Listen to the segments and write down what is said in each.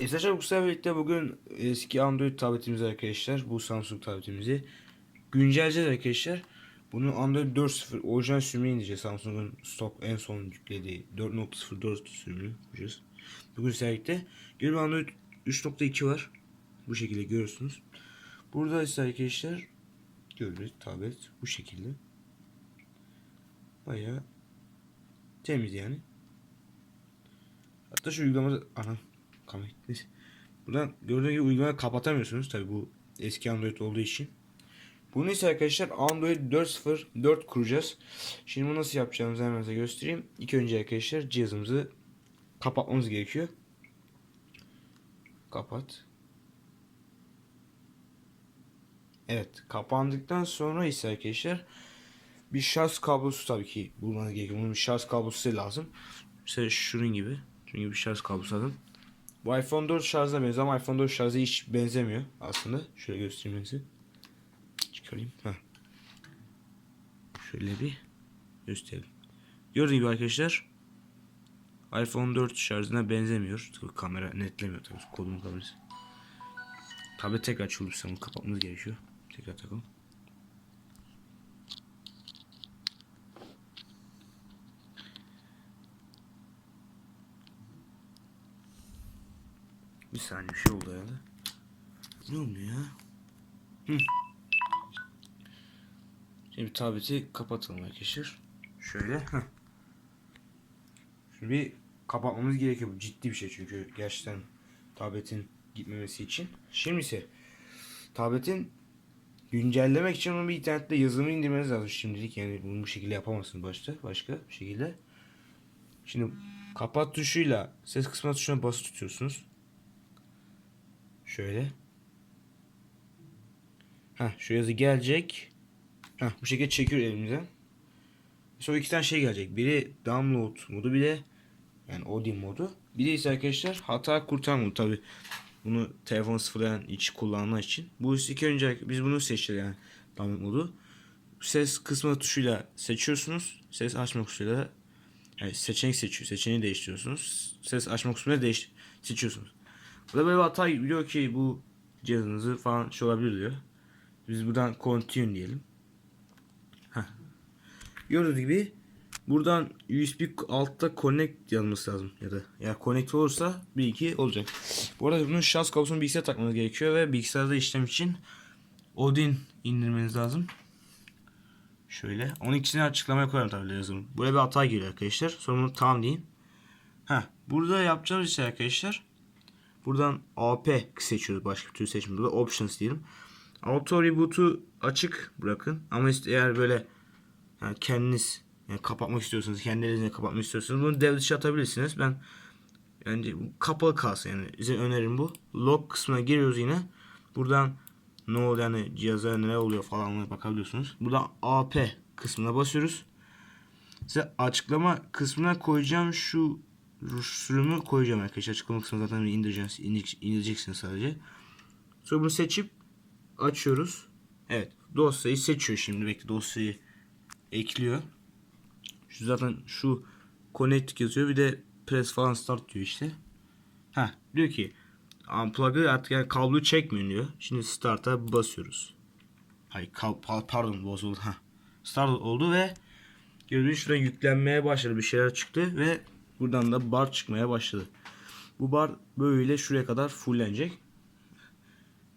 Arkadaşlar sefer birlikte bugün eski Android tabletimizi arkadaşlar bu Samsung tabletimizi güncelleyeceğiz arkadaşlar. Bunu Android 4.0 orijinal sürümüne indireceğiz. Samsung'un stok en son yüklediği 4.04 sürümünü yapacağız. Bugün sizlerle Gönül Android 3.2 var. Bu şekilde görüyorsunuz. Burada ise arkadaşlar gördüğünüz tablet bu şekilde. Bayağı temiz yani. Hatta şu uygulamada ana neyse. Buradan gördüğünüz gibi uygulamayı kapatamıyorsunuz tabi bu eski Android olduğu için. Bunu ise arkadaşlar Android 4.0.4 kuracağız. Şimdi bunu nasıl yapacağımızı hemen size göstereyim. İlk önce arkadaşlar cihazımızı kapatmamız gerekiyor. Kapat. Evet kapandıktan sonra ise arkadaşlar bir şarj kablosu tabii ki bulmanız gerekiyor. Bunun bir şarj kablosu lazım. Mesela şunun gibi. Gibi bir şarj kablosu lazım. Bu iPhone 4 şarjına benziyor ama iPhone 4 şarjı hiç benzemiyor aslında. Şöyle göstereyim size. Çıkarayım. Heh. Şöyle bir göstereyim. Gördüğünüz gibi arkadaşlar iPhone 4 şarjına benzemiyor. Kamera netlemiyor tabii kolumun kamerası. Tabi tekrar bunu kapatmamız gerekiyor. Tekrar takalım. Bir saniye bir şey oldu herhalde. Ne oldu ya? Hı. Şimdi tableti kapatalım arkadaşlar. Şöyle. Heh. Şimdi bir kapatmamız gerekiyor. Bu ciddi bir şey çünkü gerçekten tabletin gitmemesi için. Şimdi ise tabletin güncellemek için onu bir internette yazılımı indirmeniz lazım şimdilik. Yani bunu bu şekilde yapamazsın başta. Başka bir şekilde. Şimdi kapat tuşuyla ses kısmına tuşuna basılı tutuyorsunuz. Şöyle. Ha şu yazı gelecek. Ha bu şekilde çekiyor elimizden. Sonra iki tane şey gelecek. Biri download modu bir de yani Odin modu. Bir de ise arkadaşlar hata kurtar modu tabi. Bunu telefon sıfırlayan iç kullananlar için. Bu iki önce biz bunu seçeceğiz yani download modu. Ses kısmı tuşuyla seçiyorsunuz. Ses açma tuşuyla yani seçenek seçiyor. Seçeneği değiştiriyorsunuz. Ses açma kısmını değiş seçiyorsunuz. Burada böyle bir hata diyor ki bu cihazınızı falan şey olabilir diyor. Biz buradan continue diyelim. Heh. Gördüğünüz gibi buradan USB altta connect yazması lazım ya da ya connect olursa bir iki olacak. Bu arada bunun şarj kablosunu bilgisayara takmanız gerekiyor ve bilgisayarda işlem için Odin indirmeniz lazım. Şöyle. Onun ikisini açıklamaya koyarım tabii yazılım. Buraya bir hata geliyor arkadaşlar. Sonra bunu tamam deyin. Ha, burada yapacağımız şey arkadaşlar. Buradan AP seçiyoruz. Başka bir türlü seçmiyoruz. Burada options diyelim. Auto reboot'u açık bırakın. Ama işte eğer böyle yani kendiniz yani kapatmak istiyorsanız, kendi elinizle kapatmak istiyorsanız bunu dev dışı atabilirsiniz. Ben yani kapalı kalsın yani. Size önerim bu. Log kısmına giriyoruz yine. Buradan ne oluyor yani cihaza ne oluyor falan bakabiliyorsunuz. Buradan AP kısmına basıyoruz. Size açıklama kısmına koyacağım şu sürümü koyacağım arkadaşlar. Açıklama kısmına zaten indireceksiniz, indireceksiniz sadece. Sonra bunu seçip açıyoruz. Evet. Dosyayı seçiyor şimdi. Bekle dosyayı ekliyor. Şu zaten şu connect yazıyor. Bir de press falan start diyor işte. Ha diyor ki unplug'ı artık yani kabloyu çekmiyor diyor. Şimdi start'a basıyoruz. Hayır pardon bozuldu. Ha. Start oldu ve gördüğünüz şuraya yüklenmeye başladı. Bir şeyler çıktı ve buradan da bar çıkmaya başladı. Bu bar böyle şuraya kadar fullenecek.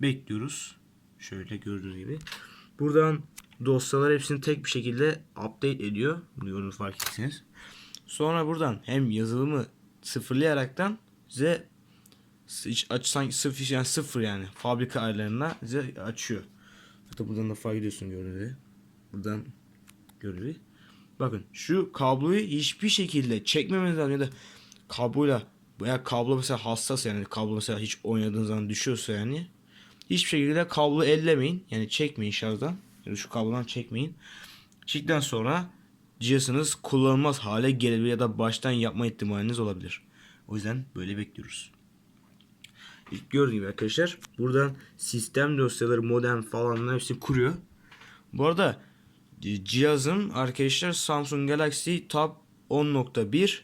Bekliyoruz. Şöyle gördüğünüz gibi. Buradan dosyalar hepsini tek bir şekilde update ediyor. Bunu fark etsiniz. Sonra buradan hem yazılımı sıfırlayaraktan size hiç aç sanki sıfır yani sıfır yani fabrika ayarlarına size açıyor. Hatta buradan da fark ediyorsun gibi. Buradan gibi. Bakın şu kabloyu hiçbir şekilde çekmemeniz lazım ya da kabloyla veya kablo mesela hassas yani kablo mesela hiç oynadığınız zaman düşüyorsa yani hiçbir şekilde kablo ellemeyin. Yani çekmeyin şarjdan. Yani şu kablodan çekmeyin. Çektikten sonra cihazınız kullanılmaz hale gelebilir ya da baştan yapma ihtimaliniz olabilir. O yüzden böyle bekliyoruz. İlk gördüğünüz gibi arkadaşlar buradan sistem dosyaları modem falan hepsini kuruyor. Bu arada cihazım arkadaşlar Samsung Galaxy Tab 10.1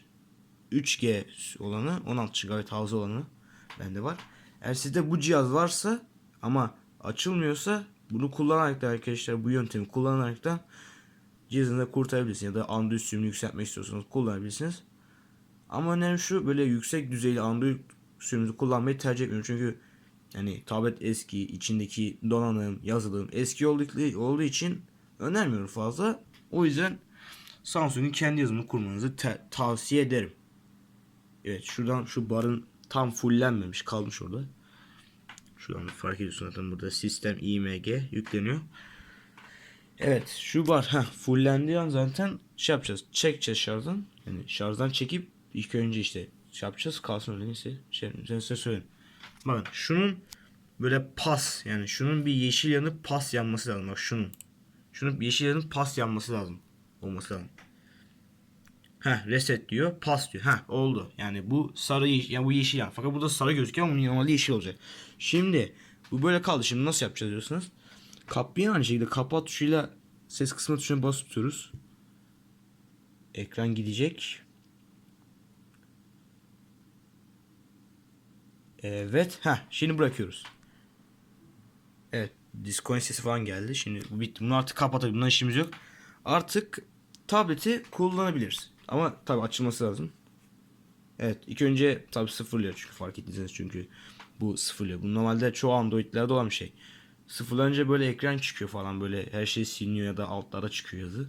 3G olanı 16 GB hafıza olanı Bende var. Eğer sizde bu cihaz varsa ama açılmıyorsa bunu kullanarak da arkadaşlar bu yöntemi kullanarak da cihazınızı kurtarabilirsiniz. Ya da Android sürümünü yükseltmek istiyorsanız kullanabilirsiniz. Ama önemli şu böyle yüksek düzeyli Android sürümünü kullanmayı tercih etmiyorum. Çünkü yani tablet eski, içindeki donanım, yazılım eski olduğu için önermiyorum fazla. O yüzden Samsung'un kendi yazılımını kurmanızı tavsiye ederim. Evet şuradan şu barın tam fullenmemiş kalmış orada. Şuradan da fark ediyorsun zaten burada sistem IMG yükleniyor. Evet şu bar ha fullendiği an zaten şey yapacağız. Çekeceğiz şarjdan. Yani şarjdan çekip ilk önce işte şey yapacağız. Kalsın öyle neyse. Şey, ben size söyleyeyim. Bakın şunun böyle pas yani şunun bir yeşil yanı pas yanması lazım. Bak şunun. Şunun yeşil yanı pas yanması lazım. Olması lazım. Heh reset diyor. Pas diyor. Heh oldu. Yani bu sarı yeşil, yani bu yeşil yan. Fakat burada sarı gözüküyor ama normalde yeşil olacak. Şimdi bu böyle kaldı. Şimdi nasıl yapacağız diyorsunuz. Kapıyı aynı şekilde kapat tuşuyla ses kısmı tuşuna basıp tutuyoruz. Ekran gidecek. Evet. Heh, şimdi bırakıyoruz. Evet. Discord sesi falan geldi. Şimdi bu bitti. Bunu artık kapatabiliriz. Bundan işimiz yok. Artık tableti kullanabiliriz. Ama tabi açılması lazım. Evet. ilk önce tabi sıfırlıyor çünkü fark ettiyseniz çünkü bu sıfırlıyor. Bu normalde çoğu Android'lerde olan bir şey. Sıfırlanınca böyle ekran çıkıyor falan böyle her şey siliniyor ya da altlara çıkıyor yazı.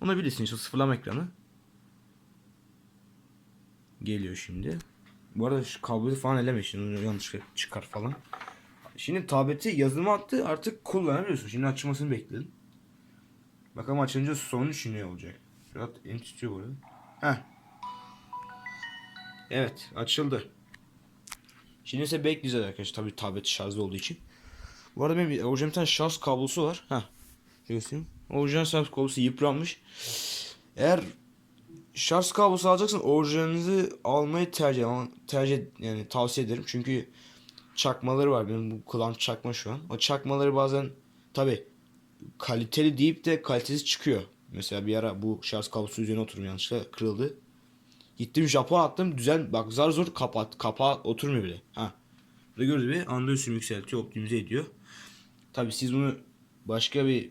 Onu bilirsiniz işte sıfırlama ekranı. Geliyor şimdi. Bu arada şu kabloyu falan eleme şimdi yanlışlıkla çıkar falan. Şimdi tableti yazılıma attı artık kullanabiliyorsun. Şimdi açılmasını bekledim. Bakalım açılınca sonuç ne olacak. Şurada en tutuyor bu arada. Evet açıldı. Şimdi ise bekleyeceğiz arkadaşlar. Tabii tablet şarjlı olduğu için. Bu arada benim orijinal bir tane şarj kablosu var. Heh. Göstereyim. Orijinal şarj kablosu yıpranmış. Eğer şarj kablosu alacaksan orijinalinizi almayı tercih tercih yani tavsiye ederim. Çünkü çakmaları var. Benim bu kulağım çakma şu an. O çakmaları bazen tabi kaliteli deyip de kalitesiz çıkıyor. Mesela bir ara bu şarj kablosu üzerine oturum yanlışlıkla kırıldı. Gittim Japon attım düzen bak zar zor kapat kapağı oturmuyor bile. Ha. Burada gördüğünüz gibi Android sürümü yükseltiyor optimize ediyor. Tabi siz bunu başka bir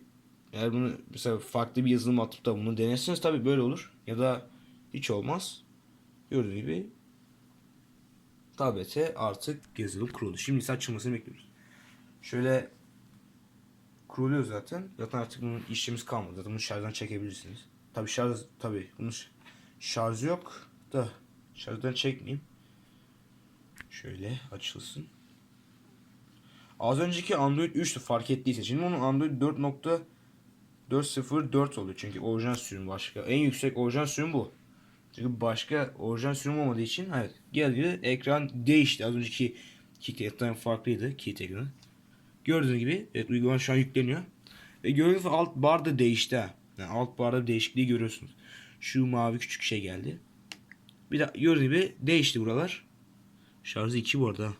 eğer bunu mesela farklı bir yazılım atıp da bunu denerseniz tabi böyle olur. Ya da hiç olmaz. Gördüğünüz gibi tablete artık yazılım kuruldu. Şimdi ise açılmasını bekliyoruz. Şöyle kuruluyor zaten. Zaten artık bunun işimiz kalmadı. Zaten bunu şarjdan çekebilirsiniz. Tabi şarj tabi bunun şarjı yok da şarjdan çekmeyeyim. Şöyle açılsın. Az önceki Android 3'tü fark ettiyse. Şimdi onun Android 4.404 oluyor. Çünkü orijinal sürüm başka. En yüksek orijinal sürüm bu. Çünkü başka orijinal sürüm olmadığı için evet geldi ekran değişti. Az önceki ekran farklıydı. Ekranı. Gördüğünüz gibi evet uygulama şu an yükleniyor. Ve gördüğünüz alt bar da değişti. Yani alt barda değişikliği görüyorsunuz. Şu mavi küçük şey geldi. Bir de gördüğünüz gibi değişti buralar. Şarjı 2 bu arada.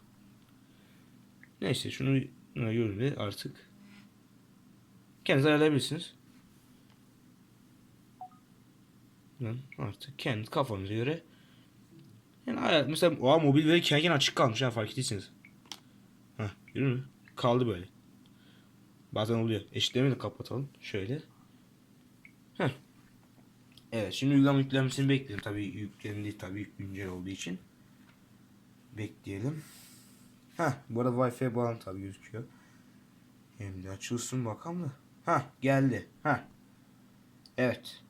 Neyse şunu gördüğünüz artık kendiniz ayarlayabilirsiniz. Artık kendi kafanıza göre yani mesela o mobil veri kendine açık kalmış ha fark ettiyseniz. Heh, görüyor musun? Kaldı böyle. Bazen oluyor. Eşitlemeyi de kapatalım. Şöyle. Heh. Evet şimdi uygulama yüklenmesini bekleyelim. Tabii yüklendi tabii güncel olduğu için. Bekleyelim. Heh bu arada Wi-Fi bağlantı tabii gözüküyor. Hem de açılsın bakalım da. Heh geldi. Heh. Evet.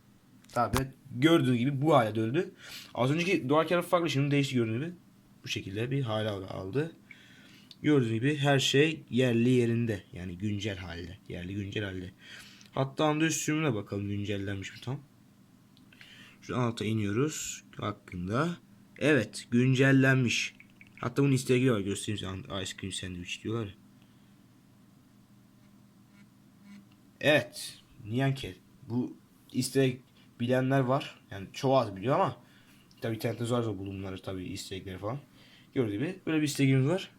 Tablet gördüğünüz gibi bu hale döndü. Az önceki doğarken farklı şimdi değişti gördüğünüz gibi. Bu şekilde bir hale aldı. Gördüğünüz gibi her şey yerli yerinde. Yani güncel halde. Yerli güncel halde. Hatta Android sürümüne bakalım güncellenmiş mi tam. Şu alta iniyoruz. Hakkında. Evet güncellenmiş. Hatta bunun Instagram'ı var göstereyim size. Ice cream sandwich diyorlar ya. Evet. Niyanke. Bu istek bilenler var. Yani çoğu az biliyor ama tabi internette zor zor bulun bunları tabi istekleri falan. Gördüğünüz gibi böyle bir isteğimiz var.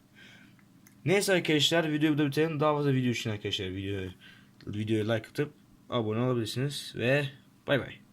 Neyse arkadaşlar videoyu da bitirelim. Daha fazla video için arkadaşlar video videoya like atıp abone olabilirsiniz ve bay bay.